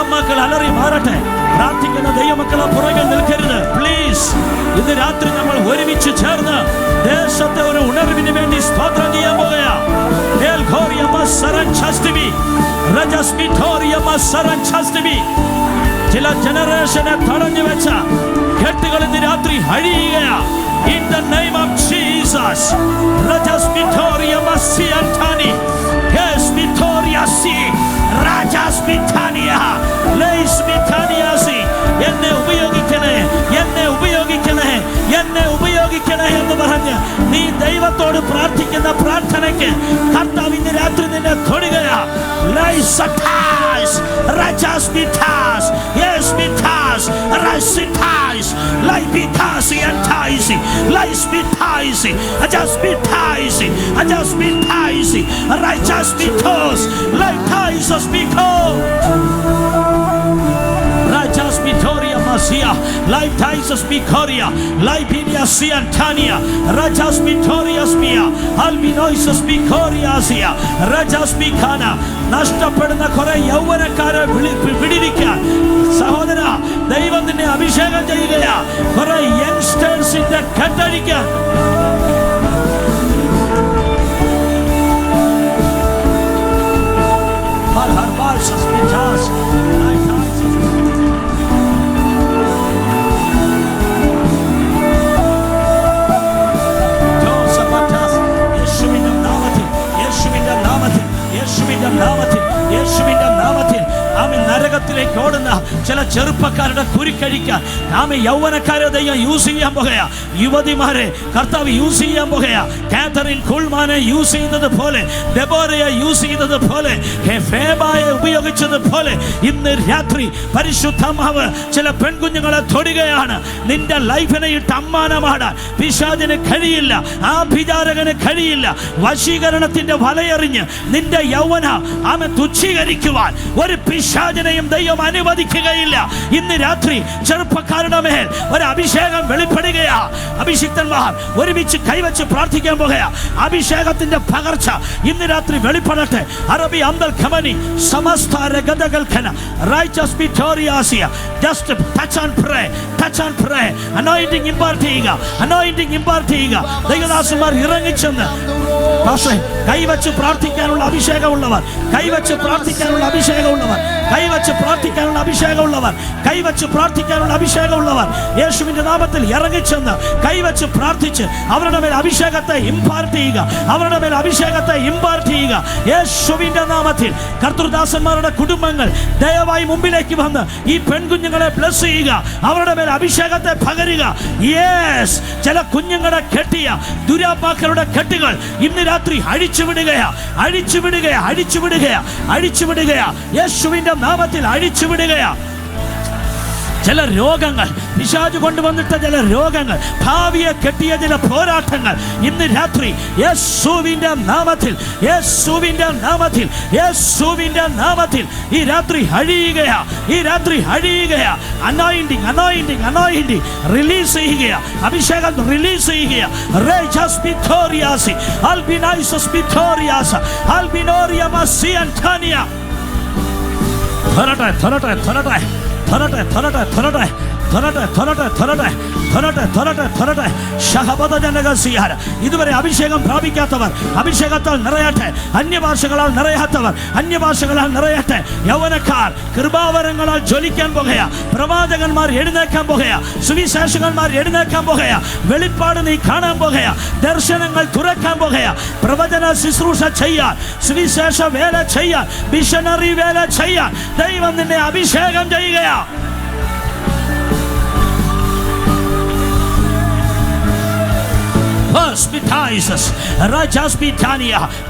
ദൈവമക്കൾ അലറി മാറട്ടെ. പ്രാർത്ഥിക്കുന്ന ദൈവമക്കളെ പുറകിൽ നിൽക്കരുത്. പ്ലീസ് ഇന്ന് രാത്രി നമ്മൾ ഒരുമിച്ച് ചേർന്ന് ദേശത്തെ ഒരു ഉണർവിന് വേണ്ടി സ്തോത്രം ചെയ്യാൻ Chastimi ചില ജനറേഷനെ തടഞ്ഞു വെച്ച കെട്ടുകൾ ഇന്ന് രാത്രി അഴിയുകയാ. In the name of Jesus രജസ് വിക്ടോറിയ മസ്സി അന്റാനി ቪክቶሪያሲ ራጃስ ቢታንያ ለይስ ቢታንያሲ የነ ውብዮጊ ክለህ የነ ውብዮጊ ክለህ የነ ഉപയോഗിക്കണേ എന്ന് പറഞ്ഞ് നീ ദൈവത്തോട് പ്രാർത്ഥിക്കുന്ന പ്രാർത്ഥനയ്ക്ക് കർത്താവ് ഇന്ന് രാത്രി നിന്നെ തൊടുകയാ. ലൈസറ്റാസ് രാജാസ് വിറ്റാസ് യെസ് വിറ്റാസ് Masia, life ties Picoria, life in Yasia Tania, Rajas Mitorias Mia, Albinoisus Picoria Asia, Rajas Mikana, Nashta Padana Kora Yavana Kara Vidika, Sahodara, ദൈവത്തിന്റെ അഭിഷേകം ചെയ്യുക കുറെ യങ്സ്റ്റേഴ്സിന്റെ കെട്ടടിക്കാൻ Barbar, barbar, suspicious. É Jesus, menino. നരകത്തിലേക്ക് ഓടുന്ന ചില ചെറുപ്പക്കാരുടെ കുരുക്കഴിക്കാൻ ആമി യൗവനക്കാരെ ദൈവം യൂസ് ചെയ്യാൻ പോകയാ. യുവതിമാരെ കർത്താവ് യൂസ് ചെയ്യാൻ പോകയാ. കാതറിൻ കുൾമാനെ യൂസ് ചെയ്യുന്നത് പോലെ ഡെബോറയെ യൂസ് ചെയ്തത് പോലെ ഫേബായെ ഉപയോഗിച്ചത് പോലെ ഇന്ന് രാത്രി പരിശുദ്ധമാവ് ചില പെൺകുഞ്ഞുങ്ങളെ തൊടുകയാണ്. നിന്റെ ലൈഫിനെ ഇട്ട് അമ്മാനമാടാൻ പിശാദിന് കഴിയില്ല ആഭിചാരകന് കഴിയില്ല. വശീകരണത്തിന്റെ വലയെറിഞ്ഞ് നിന്റെ യൗവന ആമെ തുച്ഛീകരിക്കുവാൻ ഒരു പിശാചിനെയും ദൈവം അനുവദിക്കുകയില്ല. ഇന്ന് രാത്രി ചെറുപ്പക്കാരുടെ മേൽ ഒരു അഭിഷേകം വെളിപ്പെടുകയാ. അഭിഷിക്തന്മാർ ഒരുമിച്ച് കൈവച്ച് പ്രാർത്ഥിക്കാൻ പോകുകയാ. അഭിഷേകത്തിന്റെ പകർച്ച ഇന്ന് രാത്രി വെളിപ്പെടട്ടെ. അറബി അന്തൽ ഖമനി സമസ്ത രഗതകൽഖന റൈച്ചസ് വിക്ടോറിയാസിയ just touch and pray touch and pray anointing impart ചെയ്യുക അനോയിന്റിംഗ് ഇമ്പാർട്ട് ചെയ്യുക. ദൈവദാസന്മാർ ഇറങ്ങിച്ചെന്ന് കൈവച്ച് പ്രാർത്ഥിക്കാനുള്ള അഭിഷേകമുള്ളവർ കൈവച്ച് പ്രാർത്ഥിക്കാനുള്ള അഭിഷേകമുള്ളവർ കൈവച്ച് പ്രാർത്ഥിക്കാനുള്ള അഭിഷേകമുള്ളവർ കൈവച്ച് പ്രാർത്ഥിക്കാനുള്ള അഭിഷേകമുള്ളവർ യേശുവിന്റെ നാമത്തിൽ ഇറങ്ങിച്ചെന്ന് കൈവച്ച് പ്രാർത്ഥിച്ച് അവരുടെ മേൽ അഭിഷേകത്തെ ഇമ്പാർട്ട് ചെയ്യുക അവരുടെ മേൽ അഭിഷേകത്തെ ഇമ്പാർട്ട് ചെയ്യുക. യേശുവിന്റെ നാമത്തിൽ കർത്തൃദാസന്മാരുടെ കുടുംബങ്ങൾ ദയവായി മുമ്പിലേക്ക് വന്ന് ഈ പെൺകുഞ്ഞുങ്ങളെ ബ്ലസ് ചെയ്യുക അവരുടെ മേൽ അഭിഷേകത്തെ പകരുക. യേസ് ചില കുഞ്ഞുങ്ങളെ കെട്ടിയ ദുരാപാക്കളുടെ കെട്ടുകൾ ഇന്ന് രാത്രി അഴിച്ചു വിടുകയാ അഴിച്ചു വിടുകയാ അഴിച്ചു വിടുകയാ അഴിച്ചു വിടുകയാ യേശുവിന്റെ നാമത്തിൽ അഴിച്ചുവിടുകയാ ചില രോഗങ്ങൾ പിശാജ് കൊണ്ടുവന്നിട്ട ചില രോഗങ്ങൾ ഭാവിയെ കെട്ടിയ ചില പോരാട്ടങ്ങൾ ഇന്ന് രാത്രി യേശുവിന്റെ നാമത്തിൽ യേശുവിന്റെ നാമത്തിൽ യേശുവിന്റെ നാമത്തിൽ ഈ രാത്രി അഴിയുകയാ ഈ രാത്രി അഴിയുകയാ. അനോയിന്റിങ് അനോയിന്റിങ് അനോയിന്റിങ് റിലീസ് ചെയ്യുകയാ. അഭിഷേകം റിലീസ് ചെയ്യുകയാ. थरट आहे थरट आहे थरट आहे थरट आहे थरट आहे थरट आहे ധരട്ടെ ധരട്ടെ ധരട്ടെ ധരട്ടെ ധരട്ടെ ശഹബദ ജനകസിയാർ ഇതുവരെ അഭിഷേകം പ്രാപിക്കാത്തവർ അഭിഷേകത്താൽ നിറയട്ടെ അന്യഭാഷകളാൽ നിറയാത്തവർ അന്യഭാഷകളാൽ നിറയട്ടെ. യൗവനക്കാർ കൃപാവരങ്ങളാൽ ജ്വലിക്കാൻ പോകുകയാ പ്രവാചകന്മാർ എഴുന്നേക്കാൻ പോകുകയാ സുവിശേഷകന്മാർ എഴുന്നേക്കാൻ പോകുകയാ വെളിപ്പാട് നീ കാണാൻ പോകുകയാ ദർശനങ്ങൾ തുറക്കാൻ പോകുകയാ പ്രവചന ശുശ്രൂഷ ചെയ്യാൻ സുവിശേഷ വേല ചെയ്യാൻ മിഷനറി വേല ചെയ്യാൻ. ദൈവം നിന്നെ അഭിഷേകം ചെയ്യുകയാ.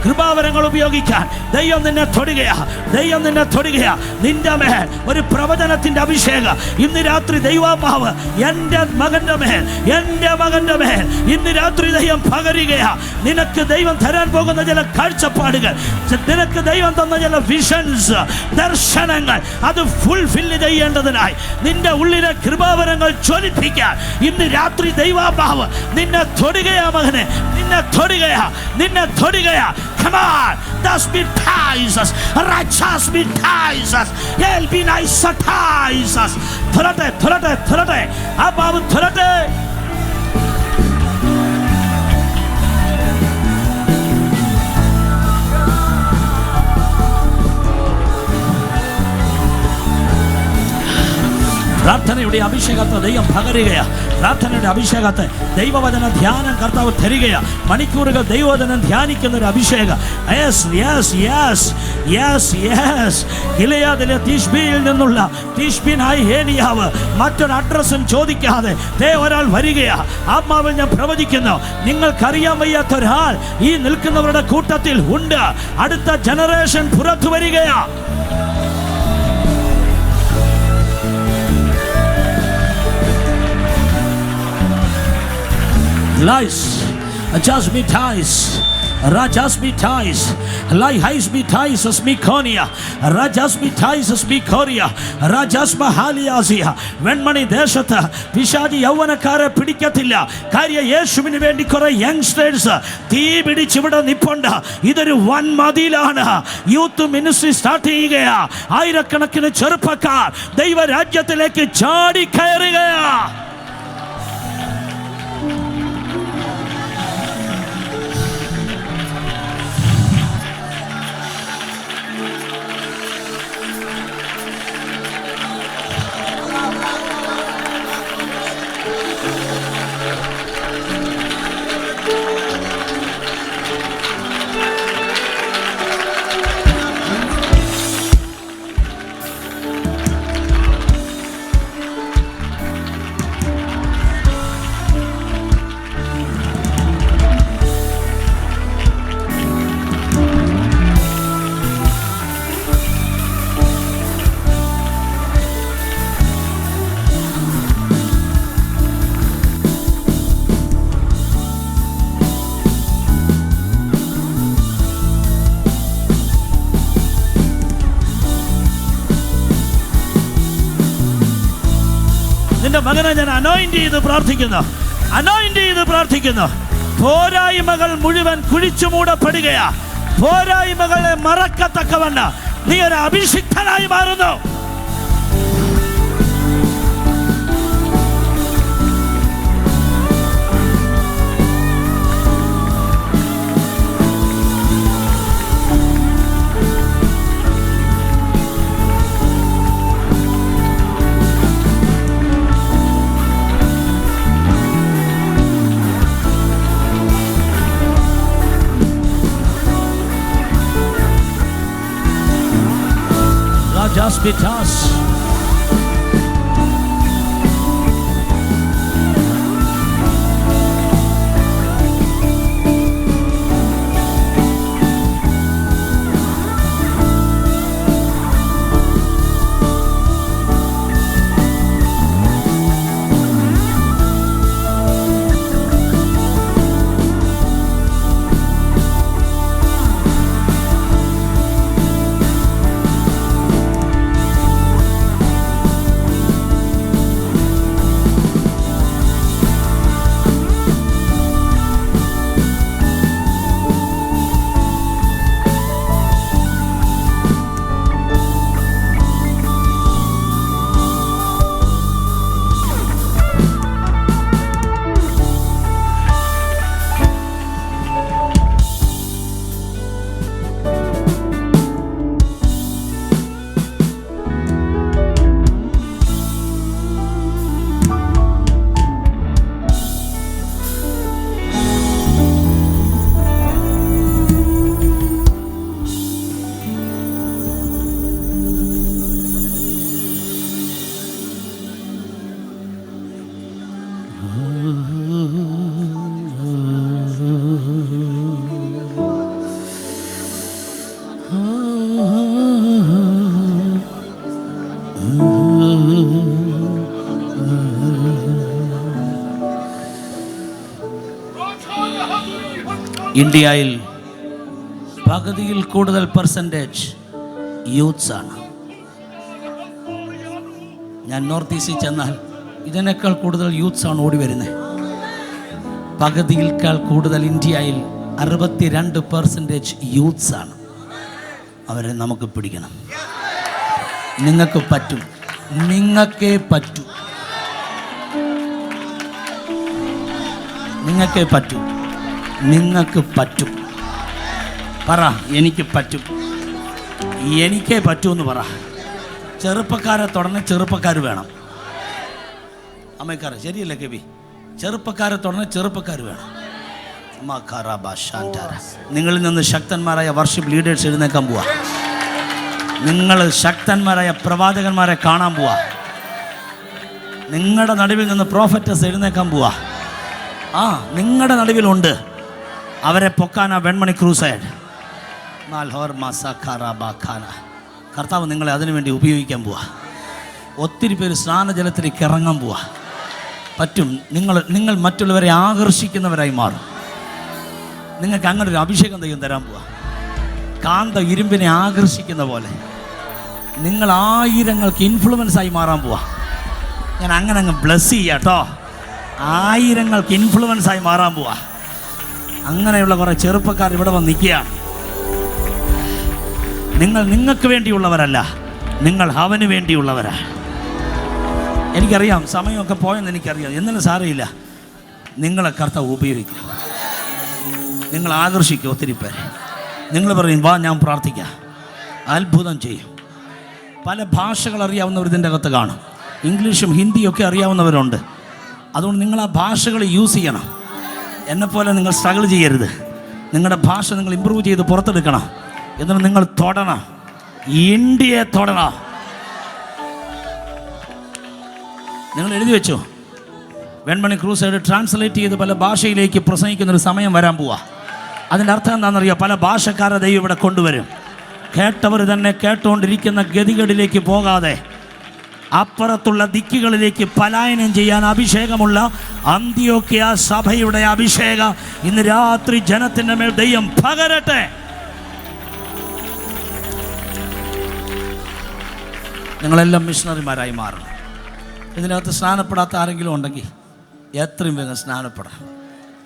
കൃപാവരങ്ങൾ ഉപയോഗിക്കാൻ. ദൈവം നിന്നെ തൊടുകയാ. ദൈവം നിന്നെ തൊടുകയാ. നിന്റെ മേൽ ഒരു പ്രവചനത്തിന്റെ അഭിഷേകം. ഇന്ന് രാത്രി ദൈവാമാവ് എന്റെ മകന്റെ മേൽ എന്റെ മകന്റെ മേൽ ഇന്ന് രാത്രി ദൈവം പകരുകയാ. നിനക്ക് ദൈവം തരാൻ പോകുന്ന ചില കാഴ്ചപ്പാടുകൾ നിനക്ക് ദൈവം തന്ന ചില വിഷൻസ് ദർശനങ്ങൾ അത് ഫുൾഫില്ല് ചെയ്യേണ്ടതിനായി നിന്റെ ഉള്ളിലെ കൃപാവരങ്ങൾ ജ്വലിപ്പിക്കാൻ ഇന്ന് രാത്രി ദൈവാമാവ് നിന്നെ തൊടുകയാ. 나 막네 니네 토리가야 니네 토리가야 Come on that's been Jesus righteous been Jesus he'll be nice Jesus थोड़ा दे थोड़ा दे थोड़ा दे अब अब थोड़ा दे പ്രാർത്ഥനയുടെ അഭിഷേകത്തെ ദൈവം പകരുകയാ. പ്രാർത്ഥനയുടെ അഭിഷേകത്തെ ദൈവവചന ധ്യാനം കർത്താവ് തരികയാ. മണിക്കൂറുകൾ ദൈവവചനം ധ്യാനിക്കുന്ന ഒരു അഭിഷേകം. Yes yes yes yes yes ഗിലയാദിലെ തിഷ്ബിയിൽ നിന്നുള്ള തിഷ്ബിനായി ഹേലിയാവ് മറ്റൊരു അഡ്രസ്സും ചോദിക്കാതെ ദേ ഒരാൾ വരികയാ. ആത്മാവിൽ ഞാൻ പ്രവചിക്കുന്നു നിങ്ങൾക്കറിയാൻ വയ്യാത്ത ഒരാൾ ഈ നിൽക്കുന്നവരുടെ കൂട്ടത്തിൽ ഉണ്ട്. അടുത്ത ജനറേഷൻ പുറത്തു വരികയാ. Rajas me ties as me koria, Rajas mahaliazia. Venmony ദേശത്ത് പിശാചി യൗവനക്കാരെ പിടിക്കത്തില്ല കാര്യം യേശുവിന് വേണ്ടി കുറെ യങ്സ്റ്റേഴ്സ് തീ പിടിച്ചിവിടെ നിപ്പുണ്ട് ഇതൊരു വൻ മതിയിലാണ് യൂത്ത് മിനിസ്ട്രി സ്റ്റാർട്ട് ചെയ്യുകയാ ആയിരക്കണക്കിന് ചെറുപ്പക്കാർ ദൈവരാജ്യത്തിലേക്ക് ചാടി കയറുകയാ നിന്റെ മകനെ ഞാൻ അനോയിന്റ് ചെയ്ത് പ്രാർത്ഥിക്കുന്നു. അനോയിന്റ് ചെയ്ത് പ്രാർത്ഥിക്കുന്നു. പോരായ്മകൾ മുഴുവൻ കുഴിച്ചു മൂടപ്പെടുകയാ. പോരായ്മകളെ മറക്കത്തക്കവണ്ണ. നീ ഒരു അഭിഷിക്തനായി മാറുന്നു. hospitas. ഇന്ത്യയിൽ പകുതിയിൽ കൂടുതൽ പെർസെന്റേജ് യൂത്ത്സ് ആണ്. ഞാൻ നോർത്ത് ഈസ്റ്റിൽ ചെന്നാൽ ഇതിനേക്കാൾ കൂടുതൽ യൂത്ത്സ് ആണ് ഓടി വരുന്നത്. പകുതിയിൽക്കാൾ കൂടുതൽ ഇന്ത്യയിൽ അറുപത്തിരണ്ട് പെർസെന്റേജ് യൂത്ത്സ് ആണ്. അവരെ നമുക്ക് പിടിക്കണം. നിങ്ങൾക്ക് പറ്റും. നിങ്ങൾക്കേ പറ്റൂ. നിങ്ങൾക്കേ പറ്റൂ. നിങ്ങൾക്ക് പറ്റും. പറ എനിക്ക് പറ്റും. എനിക്കേ പറ്റുമെന്ന് പറ. ചെറുപ്പക്കാരെ തുടർന്ന് ചെറുപ്പക്കാർ വേണം. അമ്മക്കാര ശരിയല്ലേ കബി ചെറുപ്പക്കാരെ തുടർന്ന് ചെറുപ്പക്കാർ വേണം. നിങ്ങളിൽ നിന്ന് ശക്തന്മാരായ വർഷിപ്പ് ലീഡേഴ്സ് എഴുന്നേക്കാൻ പോവാ. നിങ്ങൾ ശക്തന്മാരായ പ്രവാചകന്മാരെ കാണാൻ പോവാ. നിങ്ങളുടെ നടുവിൽ നിന്ന് പ്രോഫറ്റസ് എഴുന്നേക്കാൻ പോവാ. ആ നിങ്ങളുടെ നടുവിലുണ്ട്. അവരെ പൊക്കാൻ ആ വെൺമണി ക്രൂസൈഡ്. കർത്താവ് നിങ്ങളെ അതിനുവേണ്ടി ഉപയോഗിക്കാൻ പോവാ. ഒത്തിരി പേര് സ്നാനജലത്തിലേക്ക് ഇറങ്ങാൻ പോവാ. പറ്റും. നിങ്ങൾ നിങ്ങൾ മറ്റുള്ളവരെ ആകർഷിക്കുന്നവരായി മാറും. നിങ്ങൾക്ക് അങ്ങനെ ഒരു അഭിഷേകം ദൈവം തരാൻ പോവാ. കാന്ത ഇരുമ്പിനെ ആകർഷിക്കുന്ന പോലെ. നിങ്ങൾ ആയിരങ്ങൾക്ക് ഇൻഫ്ലുവൻസ് ആയി മാറാൻ പോവാ. ഞാൻ അങ്ങനെ അങ്ങ് ബ്ലസ് ചെയ്യാട്ടോ ആയിരങ്ങൾക്ക് ഇൻഫ്ലുവൻസ് ആയി മാറാൻ പോവാ. അങ്ങനെയുള്ള കുറേ ചെറുപ്പക്കാർ ഇവിടെ വന്ന് നിങ്ങൾ നിങ്ങൾക്ക് വേണ്ടിയുള്ളവരല്ല നിങ്ങൾ അവന് വേണ്ടിയുള്ളവരാ. എനിക്കറിയാം സമയമൊക്കെ പോയെന്ന് എനിക്കറിയാം. എന്നാലും സാരമില്ല. നിങ്ങളെ കർത്താവ് ഉപയോഗിക്കും. നിങ്ങൾ ആകർഷിക്കും ഒത്തിരി പേര്. നിങ്ങൾ പറയും വാ ഞാൻ പ്രാർത്ഥിക്കാം. അത്ഭുതം ചെയ്യും. പല ഭാഷകൾ അറിയാവുന്നവർ ഇതിന്റെ അകത്ത് കാണും. ഇംഗ്ലീഷും ഹിന്ദിയൊക്കെ അറിയാവുന്നവരുണ്ട്. അതുകൊണ്ട് നിങ്ങൾ ആ ഭാഷകൾ യൂസ് ചെയ്യണം. എന്നെപ്പോലെ നിങ്ങൾ സ്ട്രഗിൾ ചെയ്യരുത്. നിങ്ങളുടെ ഭാഷ നിങ്ങൾ ഇമ്പ്രൂവ് ചെയ്ത് പുറത്തെടുക്കണം. എന്നിട്ട് നിങ്ങൾ തൊടണം. ഇന്ത്യയെ തൊടണം. നിങ്ങൾ എഴുതി വെച്ചോ? വെൺമണി ക്രൂസൈഡ് ട്രാൻസ്ലേറ്റ് ചെയ്ത് പല ഭാഷയിലേക്ക് പ്രസംഗിക്കുന്ന ഒരു സമയം വരാൻ പോവാ. അതിന്റെ അർത്ഥം എന്താണെന്നറിയോ? പല ഭാഷക്കാരെ ദൈവം ഇവിടെ കൊണ്ടുവരും. കേട്ടവർ തന്നെ കേട്ടുകൊണ്ടിരിക്കുന്ന ഗതികളിലേക്ക് പോകാതെ അപ്പുറത്തുള്ള ദിക്കുകളിലേക്ക് പലായനം ചെയ്യാൻ അഭിഷേകമുള്ള അന്ത്യോക്യ സഭയുടെ അഭിഷേകം. ഇന്ന് രാത്രി ജനത്തിന്റെ മേൽ ദൈവം പകരട്ടെ. നിങ്ങളെല്ലാം മിഷണറിമാരായി മാറണം. ഇതിനകത്ത് സ്നാനപ്പെടാത്ത ആരെങ്കിലും ഉണ്ടെങ്കിൽ എത്രയും വേഗം സ്നാനപ്പെടാം.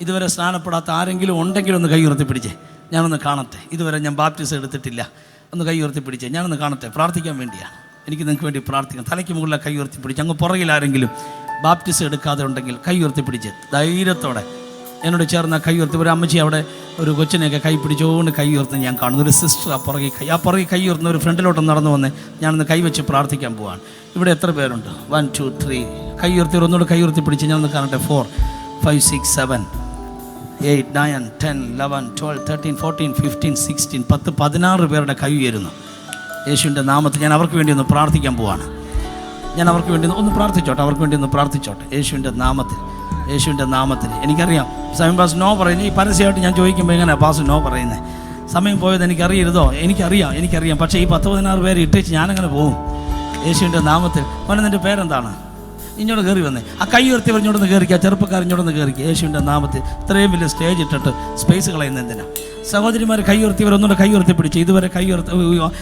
ഇതുവരെ സ്നാനപ്പെടാത്ത ആരെങ്കിലും ഉണ്ടെങ്കിൽ ഒന്ന് കൈ പിടിച്ചേ. ഞാനൊന്ന് കാണട്ടെ. ഇതുവരെ ഞാൻ ബാപ്റ്റിസം എടുത്തിട്ടില്ല. ഒന്ന് കൈ പിടിച്ചേ. ഞാനൊന്ന് കാണട്ടെ. പ്രാർത്ഥിക്കാൻ വേണ്ടിയാണ് എനിക്ക് നിങ്ങൾക്ക് വേണ്ടി പ്രാർത്ഥിക്കാം. തലയ്ക്ക് മുകളിലെ കൈ ഉയർത്തി പിടിച്ച് അങ്ങ് പുറകിൽ ആരെങ്കിലും ബാപ്റ്റിസം എടുക്കാതെ ഉണ്ടെങ്കിൽ കൈ ഉയർത്തി പിടിച്ച് ധൈര്യത്തോടെ എന്നോട് ചേർന്ന കൈ ഉയർത്തി ഒരു അമ്മച്ചി അവിടെ ഒരു കൊച്ചിനെയൊക്കെ കൈ പിടിച്ചുകൊണ്ട് കൈ ഉയർത്തി ഞാൻ കാണുന്നു. ഒരു സിസ്റ്റർ ആ പുറകെ കൈ ആ പുറകെ കൈ ഉയർത്തുന്ന ഒരു ഫ്രണ്ടിലോട്ട് നടന്നു വന്ന് ഞാനൊന്ന് കൈ വെച്ച് പ്രാർത്ഥിക്കാൻ പോവാണ്. ഇവിടെ എത്ര പേരുണ്ട്? വൺ ടു ത്രീ കൈ ഉയർത്തി ഒന്നുകൂടെ കൈ ഉയർത്തി പിടിച്ച് ഞാനൊന്ന് കാണട്ടെ. Four five six seven eight nine ten eleven twelve thirteen fourteen fifteen sixteen പത്ത് പതിനാറ് പേരുടെ കൈ ഉയരുന്നു. യേശുവിന്റെ നാമത്തിൽ ഞാൻ അവർക്ക് വേണ്ടി ഒന്ന് പ്രാർത്ഥിക്കാൻ പോവാണ്. ഞാൻ അവർക്ക് വേണ്ടി ഒന്ന് പ്രാർത്ഥിച്ചോട്ടെ അവർക്ക് വേണ്ടി ഒന്ന് പ്രാർത്ഥിച്ചോട്ടെ. യേശുവിന്റെ നാമത്തിൽ യേശുവിന്റെ നാമത്തിൽ. എനിക്കറിയാം സമയം പാസ് നോ പറയുന്നത് ഈ പരസ്യമായിട്ട് ഞാൻ ചോദിക്കുമ്പോൾ എങ്ങനെയാണ് പാസ് നോ പറയുന്നത്? സമയം പോയത് എനിക്കറിയരുതോ? എനിക്കറിയാം എനിക്കറിയാം. പക്ഷേ ഈ പത്ത് പതിനാറ് പേര് ഇട്ടേച്ച് ഞാനങ്ങനെ പോവും. യേശുവിന്റെ നാമത്തിൽ. മോനെ നിന്റെ പേരെന്താണ്? ഇങ്ങോട്ട് കയറി വന്നേ. ആ കൈ ഉയർത്തി പറഞ്ഞോടൊന്ന് കയറിക്കുക ചെറുപ്പക്കാർ ഇങ്ങോട്ടൊന്ന് കയറിക്കുക യേശുവിന്റെ നാമത്തിൽ ഇത്രയും വലിയ സ്റ്റേജ് ഇട്ടിട്ട് സ്പേസ് കളയുന്ന എന്തിനാ? സഹോദരിമാർ കൈ ഉയർത്തിയവർ ഒന്നുകൂടെ കൈ ഉയർത്തി പിടിച്ച്. ഇതുവരെ കൈ ഉയർത്തി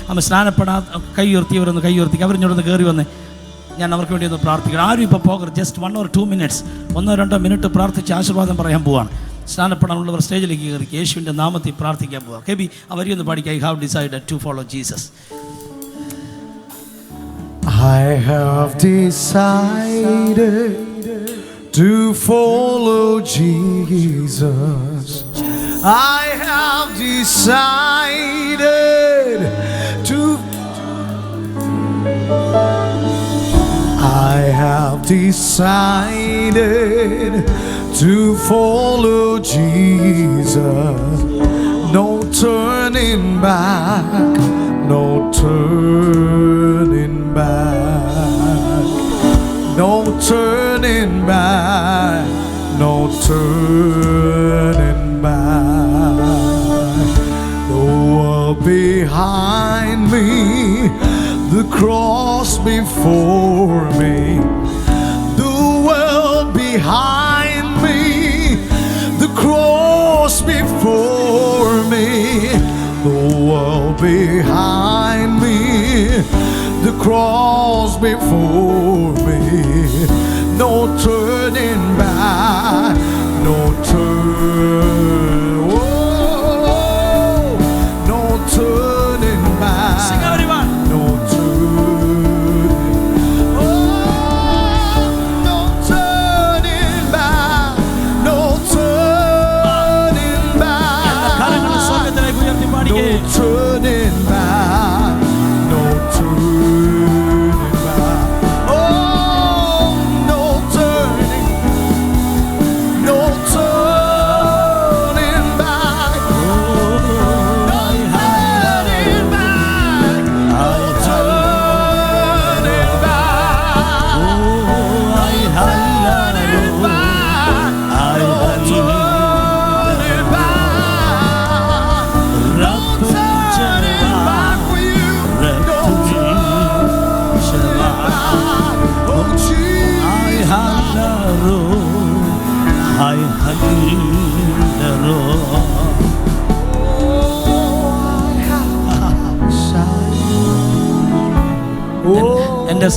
അമ്മ സ്നാനപ്പെടാ കൈ ഉയർത്തിയവരൊന്ന് കൈ ഉയർത്തി അവരിഞ്ഞോടൊന്ന് കയറി വന്നേ. ഞാൻ അവർക്ക് വേണ്ടി ഒന്ന് പ്രാർത്ഥിക്കണം. ആരും ഇപ്പോൾ പോകരുത്. Just one or two minutes ഒന്നോ രണ്ടോ മിനിറ്റ് പ്രാർത്ഥിച്ച് ആശീർവാദം പറയാൻ പോവാണ്. സ്നാനപ്പെടാനുള്ളവർ സ്റ്റേജിലേക്ക് കയറി യേശുവിന്റെ നാമത്തിൽ പ്രാർത്ഥിക്കാൻ പോവാം. കെ ബി അവരെയൊന്ന് പാടിക്കുക I have decide to follow Jesus I have decided to follow Jesus. I have decided to. I have decided to follow Jesus. No turning back, no turning turning back, no turning back. The world behind me, the cross before me, the world behind me, the cross before me, the world behind me, the cross before no turning back,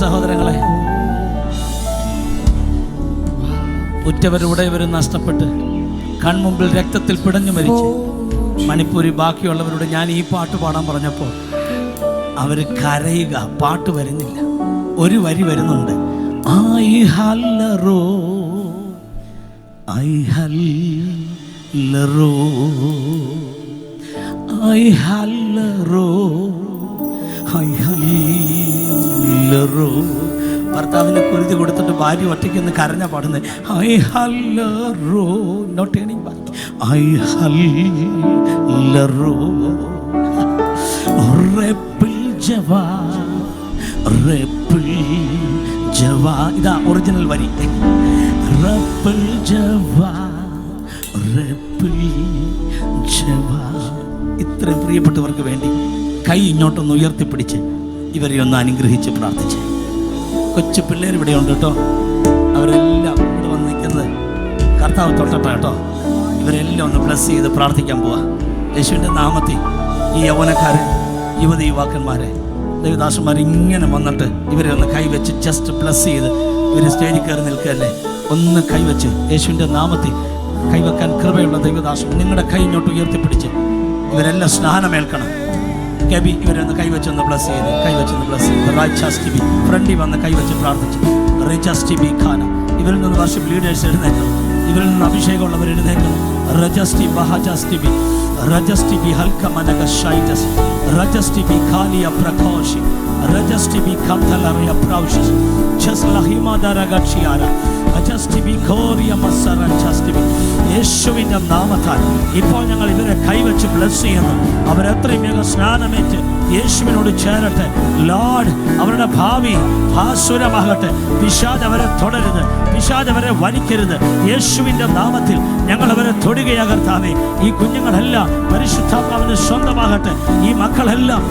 സഹോദരങ്ങളെ ഉറ്റവരുടയവരും നഷ്ടപ്പെട്ട് കൺമുമ്പിൽ രക്തത്തിൽ പിടഞ്ഞു മരിച്ചു മണിപ്പൂരി ബാക്കിയുള്ളവരോട് ഞാൻ ഈ പാട്ട് പാടാൻ പറഞ്ഞപ്പോൾ അവർ കരയുക പാട്ട് വരുന്നില്ല. ഒരു വരി വരുന്നുണ്ട്. ഐ ഹല്ലറോ ഐ ഹല്ലറോ ഐ ഹല്ലറോ ഐ ഹല്ലറോ ഭർത്താവിനെ കുരുതി കൊടുത്തിട്ട് ഭാര്യ ഒറ്റയ്ക്ക് ഒന്ന് കരഞ്ഞ പാടുന്നത് ഐ ഹല്ലറോ. നോട്ട് ബാക്ക് ഐ ഹല്ലറോ. റെപ്പിൾ ജവാ. റെപ്പിൾ ജവാ. ഇതാ ഒറിജിനൽ വരി. റെപ്പിൾ ജവാ. റെപ്പിൾ ജവാ. ഇത്രയും പ്രിയപ്പെട്ടവർക്ക് വേണ്ടി കൈ ഇങ്ങോട്ടൊന്ന് ഉയർത്തിപ്പിടിച്ച്. ഇവരെ ഒന്ന് അനുഗ്രഹിച്ച് പ്രാർത്ഥിച്ച്. കൊച്ചു പിള്ളേർ ഇവിടെ ഉണ്ട് കേട്ടോ. അവരെല്ലാം ഇവിടെ വന്ന് നിൽക്കുന്നത് കർത്താവ് തൊട്ടട്ടെ കേട്ടോ. ഇവരെല്ലാം ഒന്ന് ബ്ലസ് ചെയ്ത് പ്രാർത്ഥിക്കാൻ പോവാ. യേശുവിന്റെ നാമത്തിൽ ഈ യൗവനക്കാരെ യുവതി യുവാക്കന്മാരെ ദേവദാസന്മാർ ഇങ്ങനെ വന്നിട്ട് ഇവരെ ഒന്ന് കൈവച്ച് ജസ്റ്റ് ബ്ലസ് ചെയ്ത് ഇവർ സ്റ്റേജിൽ കയറി നിൽക്കുകയല്ലേ? ഒന്ന് കൈവച്ച് യേശുവിന്റെ നാമത്തിൽ കൈവെക്കാൻ കൃപയുള്ള ദൈവദാസം നിങ്ങളുടെ കൈ ഇങ്ങോട്ട് ഉയർത്തിപ്പിടിച്ച് ഇവരെല്ലാം സ്നാനമേൽക്കണം. കബി ഇവരൊന്ന് കൈവച്ചൊന്ന് ബ്ലസ് ചെയ്ത് കൈവച്ചൊന്ന് ബ്ലസ് ചെയ്ത്. റൈച്ചാസ് ബി ഫ്രണ്ടിൽ വന്ന് കൈവച്ച് പ്രാർത്ഥിച്ചു. റിജാസ് ബി ഖാന ഇവരിൽ നിന്ന് വർഷം ലീഡേഴ്സ് എഴുന്നേക്കണം ഇവരിൽ നിന്ന് അഭിഷേകമുള്ളവർ എഴുന്നേക്കണം റജസ്റ്റി ടി ബി റജസ്റ്റി ബി ഹൽക്ക മനക ഷൈറ്റസ് റജസ്റ്റി ബി ഖാലിയ പ്രഖോഷി ജസ് ലഹിമാദര ഗക്ഷിയാര അജസ്റ്റി ബി ഘോറിയ മസ്സറ ജസ്റ്റി ബി യേശുവിന്റെ നാമത്താൽ ഇപ്പോൾ ഞങ്ങൾ ഇവരെ കൈവച്ച് ബ്ലസ് ചെയ്യുന്നു. അവരെത്രയും വേഗം സ്നാനമേറ്റ് യേശുവിനോട് ചേരട്ടെ ലോഡ് അവരുടെ ഭാവി ഭാസുരമാകട്ടെ പിശാദ് അവരെ തുടരുത്. പിശാദ് അവരെ വലിക്കരുത്. യേശുവിന്റെ നാമത്തിൽ ഞങ്ങൾ അവരെ തൊടുകയാകർത്താവേ ഈ കുഞ്ഞുങ്ങളെല്ലാം പരിശുദ്ധാത്മാവിന് സ്വന്തമാകട്ടെ. ഈ മക്കളെല്ലാം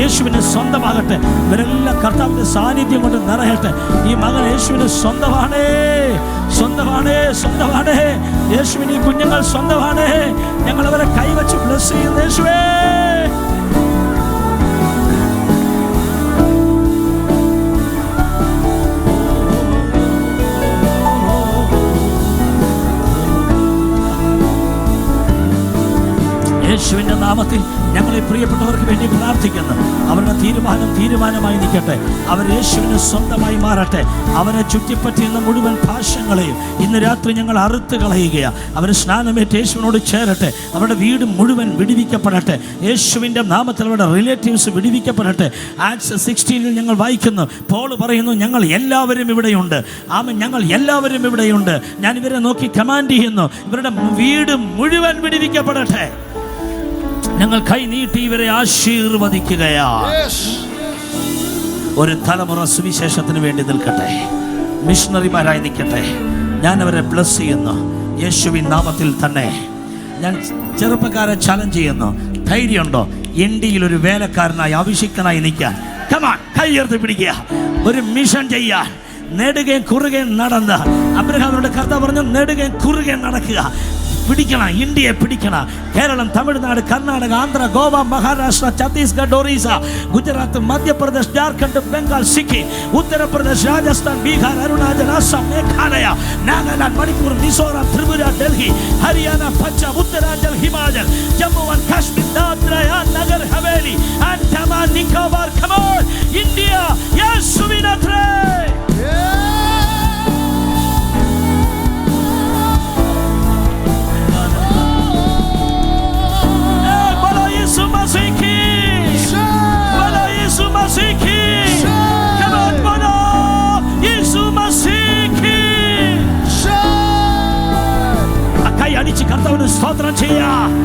യേശുവിന് സ്വന്തമാകട്ടെ. ഇവരെല്ലാം കർത്താവിന്റെ സാന്നിധ്യം കൊണ്ട് നിറയട്ടെ. ഈ മകൾ യേശുവിന് സ്വന്തമാണേ. സ്വന്തമാണേ സ്വന്തമാണേ. യേശുവിന് ഈ കുഞ്ഞുങ്ങൾ സ്വന്തമാണേ. ഞങ്ങൾ അവരെ കൈവച്ച് ബ്ലസ് ചെയ്യുന്നു യേശുവേ. യേശുവിന്റെ നാമത്തിൽ ഞങ്ങളെ പ്രിയപ്പെട്ടവർക്ക് വേണ്ടി പ്രാർത്ഥിക്കുന്നു. അവരുടെ തീരുമാനം തീരുമാനമായി നിൽക്കട്ടെ. അവർ യേശുവിന് സ്വന്തമായി മാറട്ടെ. അവരെ ചുറ്റിപ്പറ്റിയുന്ന മുഴുവൻ ഭാഷങ്ങളെയും ഇന്ന് രാത്രി ഞങ്ങൾ അറുത്ത് കളയുകയാണ് അവർ സ്നാനമേറ്റ് യേശുവിനോട് ചേരട്ടെ. അവരുടെ വീട് മുഴുവൻ വിടിവിക്കപ്പെടട്ടെ. യേശുവിന്റെ നാമത്തിൽ അവരുടെ റിലേറ്റീവ്സ് വിടിവിക്കപ്പെടട്ടെ. ആക്സ് സിക്സ്റ്റീനിൽ ഞങ്ങൾ വായിക്കുന്നു. പോൾ പറയുന്നു ഞങ്ങൾ എല്ലാവരും ഇവിടെയുണ്ട്. ആമ ഞങ്ങൾ എല്ലാവരും ഇവിടെയുണ്ട്. ഞാൻ ഇവരെ നോക്കി കമാൻഡ് ചെയ്യുന്നു. ഇവരുടെ വീട് മുഴുവൻ വിടിവിക്കപ്പെടട്ടെ. ഞങ്ങൾ കൈ നീട്ടി ഇവരെ ആശീർവദിക്കുകയാ. ഒരു തലമുറ സുവിശേഷത്തിന് വേണ്ടി നിൽക്കട്ടെ. മിഷണറിമാരായി നിൽക്കട്ടെ. ഞാൻ അവരെ ബ്ലസ് ചെയ്യുന്നു. യേശുവിൻ നാമത്തിൽ തന്നെ. ഞാൻ ചെറുപ്പക്കാരെ ചലഞ്ച് ചെയ്യുന്നു. ധൈര്യമുണ്ടോ? ഇന്ത്യയിൽ ഒരു വേലക്കാരനായി അഭിഷിക്തനായി നിൽക്കാൻ. കമാൻ കൈ ഉയർത്തി പിടിക്കുക. ഒരു മിഷൻ ചെയ്യാൻ നെടുകയും കുറുകയും നടന്ന്. അബ്രഹാമിനോട് കഥ പറഞ്ഞു നെടുകയും കുറുകയും നടക്കുക. பிடிக்கலாம் இந்திய பிடிக்கலாம். கேரளம் தமிழ்நாடு கர்நாடகா ஆந்திரா கோவா மகாராஷ்டிரா சத்தீஸ்கர் ஒரிசா குஜராத் மத்திய பிரதேஷ் ஜார்க்கண்ட் பெங்கால் சிக்கிம் உத்தரப்பிரதேஷ் ராஜஸ்தான் பீகார் அருணாச்சல் அஸ்ஸாம் மேகாலயா நாகாலாந்து மணிப்பூர் மிசோரம் திரிபுரா டெல்லி ஹரியானா பஞ்சாப் உத்தராஞ்சல் ஹிமாச்சல் ஜம்மு அண்ட் காஷ்மீர் தாத்ரா நகர் ஹவேலி அண்ட் நிக்கோபார் ആ കൈ